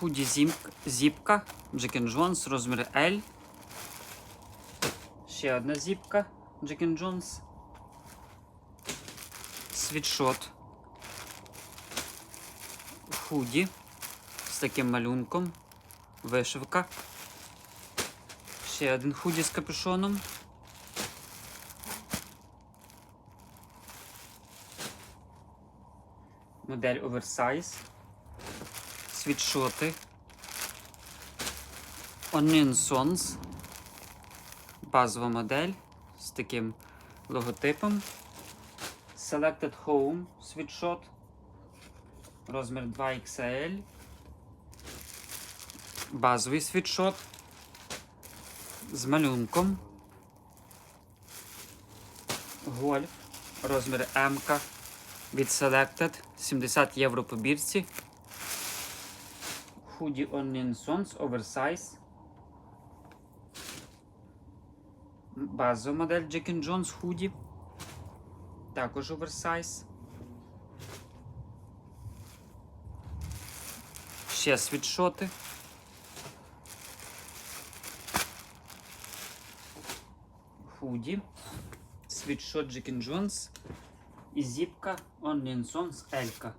Худі зіпка. Джекен Джонс, розмір L. Ще одна зіпка. Джекен Джонс. Світшот. Худі. З таким малюнком. Вишивка. Ще один худі з капюшоном. Модель оверсайз. Світшоти. Onion Sons. Базова модель з таким логотипом. Selected Home світшот. Розмір 2XL. Базовий світшот. З малюнком. Гольф. Розмір М від Selected. 70 євро по бірці. Худі Onion Sons Oversize. Базова модель Jack Jones худі. Також оверсайз. Ще світшоти. Худі. Світшот and Jones. І зіпка Onion Sons Елька.